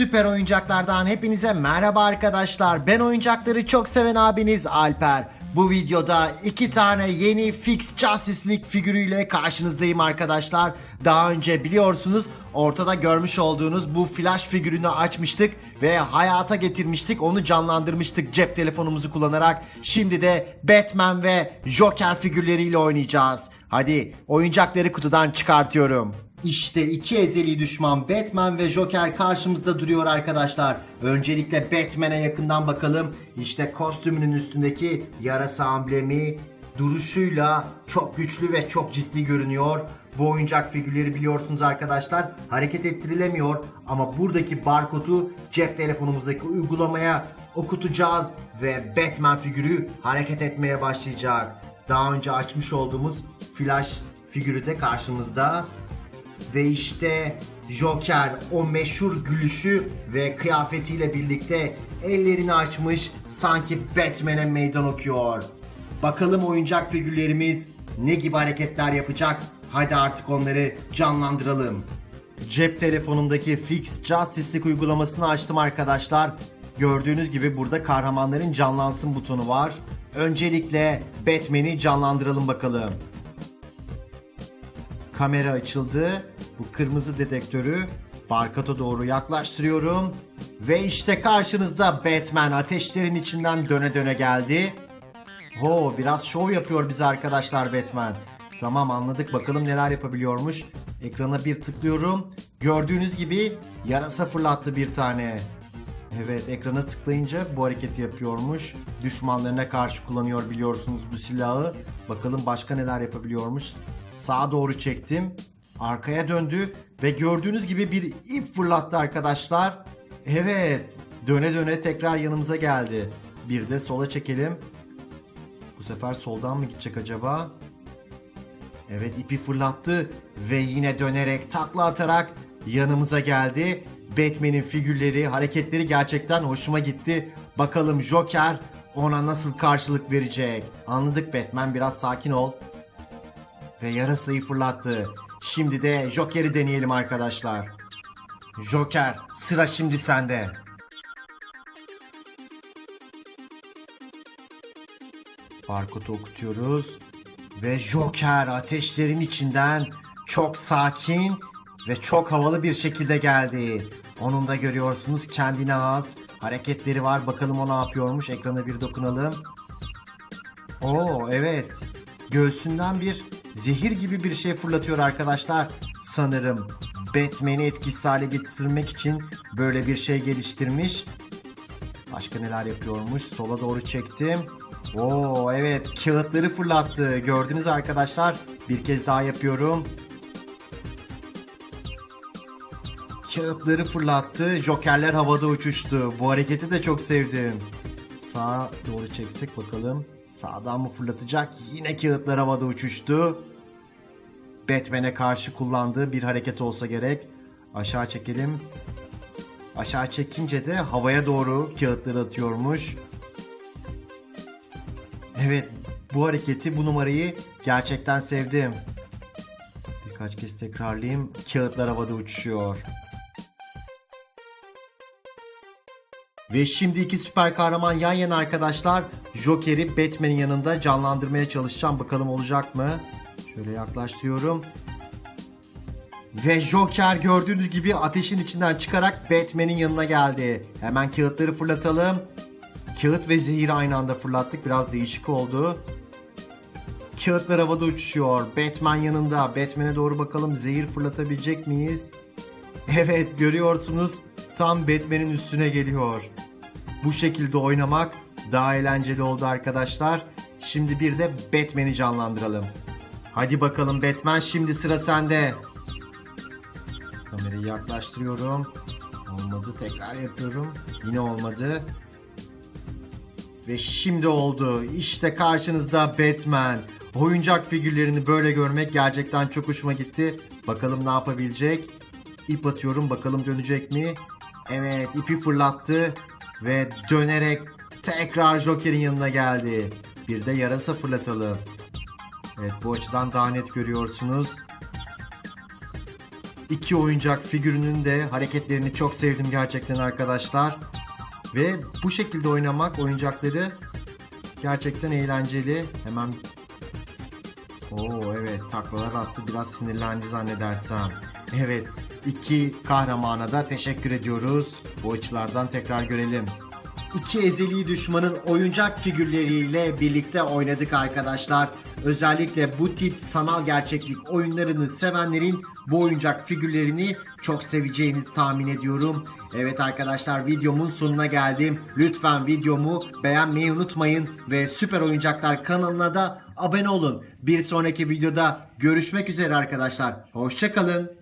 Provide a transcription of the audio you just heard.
Süper oyuncaklardan hepinize merhaba arkadaşlar. Ben oyuncakları çok seven abiniz Alper. Bu videoda iki tane yeni Fix Justice League figürüyle karşınızdayım arkadaşlar. Daha önce biliyorsunuz ortada görmüş olduğunuz bu flash figürünü açmıştık ve hayata getirmiştik. Onu canlandırmıştık cep telefonumuzu kullanarak. Şimdi de Batman ve Joker figürleriyle oynayacağız. Hadi oyuncakları kutudan çıkartıyorum. İşte iki ezeli düşman Batman ve Joker karşımızda duruyor arkadaşlar. Öncelikle Batman'e yakından bakalım. İşte kostümünün üstündeki yarasa amblemi duruşuyla çok güçlü ve çok ciddi görünüyor. Bu oyuncak figürleri biliyorsunuz arkadaşlar hareket ettirilemiyor ama buradaki barkodu cep telefonumuzdaki uygulamaya okutacağız ve Batman figürü hareket etmeye başlayacak. Daha önce açmış olduğumuz Flash figürü de karşımızda. Ve işte Joker o meşhur gülüşü ve kıyafetiyle birlikte ellerini açmış sanki Batman'e meydan okuyor. Bakalım oyuncak figürlerimiz ne gibi hareketler yapacak? Hadi artık onları canlandıralım. Cep telefonumdaki Fix Justice League uygulamasını açtım arkadaşlar. Gördüğünüz gibi burada kahramanların canlansın butonu var. Öncelikle Batman'i canlandıralım bakalım. Kamera açıldı. Bu kırmızı dedektörü Barkat'a doğru yaklaştırıyorum. Ve işte karşınızda Batman ateşlerin içinden döne döne geldi. Ho biraz şov yapıyor bize arkadaşlar Batman. Tamam anladık bakalım neler yapabiliyormuş. Ekrana bir tıklıyorum. Gördüğünüz gibi yarasa fırlattı bir tane. Evet ekrana tıklayınca bu hareketi yapıyormuş. Düşmanlarına karşı kullanıyor biliyorsunuz bu silahı. Bakalım başka neler yapabiliyormuş. Sağa doğru çektim. Arkaya döndü ve gördüğünüz gibi bir ip fırlattı arkadaşlar. Evet döne döne tekrar yanımıza geldi. Bir de sola çekelim. Bu sefer soldan mı gidecek acaba? Evet ipi fırlattı ve yine dönerek takla atarak yanımıza geldi. Batman'in figürleri, hareketleri gerçekten hoşuma gitti. Bakalım Joker ona nasıl karşılık verecek. Anladık Batman biraz sakin ol. Ve yarasayı fırlattı. Şimdi de Joker'i deneyelim arkadaşlar. Joker sıra şimdi sende. Barkodu okutuyoruz. Ve Joker ateşlerin içinden çok sakin ve çok havalı bir şekilde geldi. Onun da görüyorsunuz kendine az hareketleri var. Bakalım o ne yapıyormuş. Ekrana bir dokunalım. Oo evet. Göğsünden bir zehir gibi bir şey fırlatıyor arkadaşlar. Sanırım Batman'i etkisiz hale getirmek için böyle bir şey geliştirmiş. Başka neler yapıyormuş? Sola doğru çektim. Oo evet kağıtları fırlattı. Gördünüz arkadaşlar. Bir kez daha yapıyorum. Kağıtları fırlattı. Jokerler havada uçuştu. Bu hareketi de çok sevdim. Sağa doğru çeksek bakalım. Sağdan mı fırlatacak? Yine kağıtlar havada uçuştu. Batman'e karşı kullandığı bir hareket olsa gerek. Aşağı çekelim. Aşağı çekince de havaya doğru kağıtları atıyormuş. Evet bu hareketi bu numarayı gerçekten sevdim. Birkaç kez tekrarlayayım. Kağıtlar havada uçuşuyor. Ve şimdi iki süper kahraman yan yana arkadaşlar. Joker'i Batman'in yanında canlandırmaya çalışacağım. Bakalım olacak mı? Şöyle yaklaştırıyorum. Ve Joker gördüğünüz gibi ateşin içinden çıkarak Batman'in yanına geldi. Hemen kağıtları fırlatalım. Kağıt ve zehir aynı anda fırlattık. Biraz değişik oldu. Kağıtlar havada uçuşuyor. Batman yanında. Batman'e doğru bakalım zehir fırlatabilecek miyiz? Evet görüyorsunuz tam Batman'in üstüne geliyor. Bu şekilde oynamak daha eğlenceli oldu arkadaşlar. Şimdi bir de Batman'i canlandıralım. Hadi bakalım Batman şimdi sıra sende. Kamerayı yaklaştırıyorum. Olmadı tekrar yapıyorum. Yine olmadı. Ve şimdi oldu. İşte karşınızda Batman. Oyuncak figürlerini böyle görmek gerçekten çok hoşuma gitti. Bakalım ne yapabilecek. İp atıyorum bakalım dönecek mi? Evet ipi fırlattı ve dönerek tekrar Joker'in yanına geldi. Bir de yarasa fırlatalım. Evet bu açıdan daha net görüyorsunuz. iki oyuncak figürünün de hareketlerini çok sevdim gerçekten arkadaşlar. Ve bu şekilde oynamak oyuncakları gerçekten eğlenceli. Hemen Oo evet taklalar attı biraz sinirlendi zannedersem. Evet iki kahramana da teşekkür ediyoruz. Bu açılardan tekrar görelim. İki ezeli düşmanın oyuncak figürleriyle birlikte oynadık arkadaşlar. Özellikle bu tip sanal gerçeklik oyunlarını sevenlerin bu oyuncak figürlerini çok seveceğini tahmin ediyorum. Evet arkadaşlar videomun sonuna geldim. Lütfen videomu beğenmeyi unutmayın ve Süper Oyuncaklar kanalına da abone olun. Bir sonraki videoda görüşmek üzere arkadaşlar. Hoşçakalın.